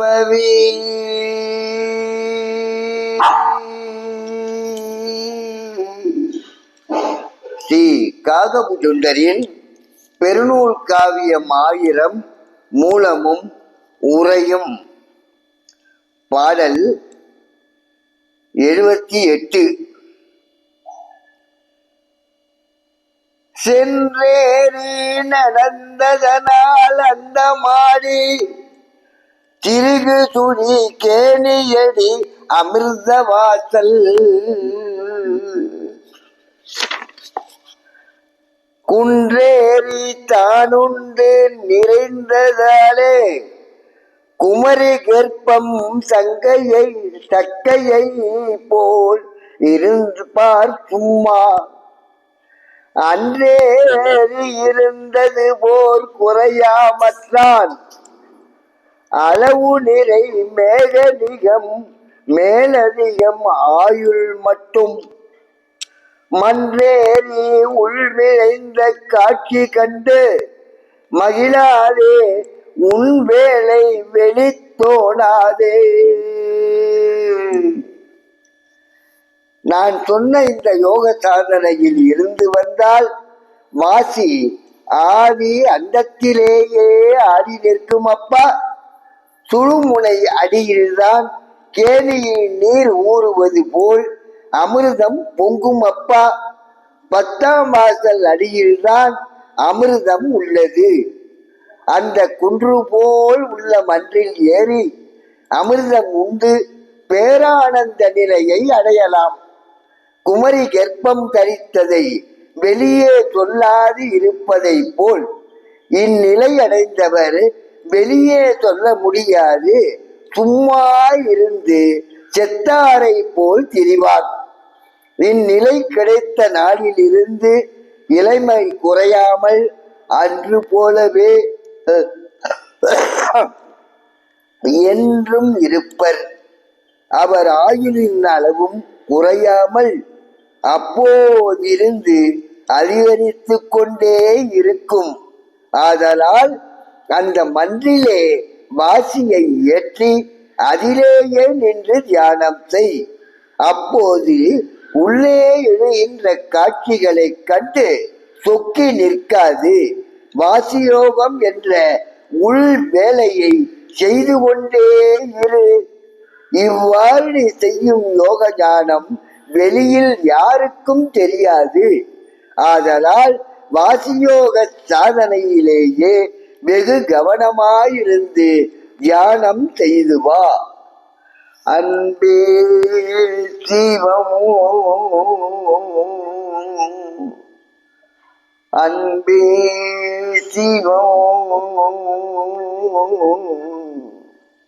பவி ஸ்ரீ காகபுஜுண்டரின் பெருநூல் காவியம் ஆயிரம் மூலமும் உரையும் பாடல் எழுபத்தி எட்டு. சென்றேறி நடந்ததனால் அந்த மாடி திருகு துணி கேணியடி அமிர்த வாசல். குன்றேறி தானுண்டு நிறைந்ததாலே குமரி கர்ப்பம் சங்கையை சக்கையை போல் இருந்து பார் சும்மா. அன்றே இருந்தது போல் குறையாமற்றான். அளவு நிறை மேலதிகம் மேலதிகம் ஆயுள் மட்டும். மன்றேறி உள்விழைந்த காட்சி கண்டு மகிழாதே உன் வேலை வெளித்தோணாதே நான் சொன்ன இந்த யோக சாதனையில் இருந்து வந்தால் வாசி ஆவி அண்டத்திலேயே ஆடி நிற்கும் அப்பா துழுமுனை அடியில்தான் கேணியில் நீர் ஊறுவது போல் அமிர்தம் பொங்கும் அப்பா. பத்தாம் வாசல் அடியில்தான் அமிர்தம் உள்ளது. அந்த குன்று போல் உள்ள மன்றில் ஏறி அமிர்தம் உண்டு பேரானந்த நிலையை அடையலாம். குமரி கர்ப்பம் தரித்ததை வெளியே சொல்லாது இருப்பதை போல் இந்நிலை அடைந்தவர் வெளியே சொல்ல முடியாது. சும்மா இருந்து செத்தாரை போல் திரிவார். இந்நிலை கிடைத்த நாளிலிருந்து இளமை குறையாமல் அன்று போலவே என்றும் இருப்பர். அவர் ஆயுளின் அளவும் குறையாமல் அப்போதிருந்து அதிகரித்து கொண்டே இருக்கும். ஆதலால் அந்த மன்றிலே வாசியை ஏற்றி அதிலேயே நின்று தியானம் செய்? அப்போது உள்ளே எழுகின்ற காட்சிகளை கண்டு சொக்கி நிற்காது. வாசியோகம் என்ற உள் வேலையை செய்து கொண்டே இரு. இவ்வாறு நீ செய்யும் யோக ஞானம் வெளியில் யாருக்கும் தெரியாது. ஆதலால் வாசியோக சாதனையிலேயே வெகு கவனமாயிருந்து தியானம் செய்து வா. அன்பே சிவமோ அன்பே சிவமோ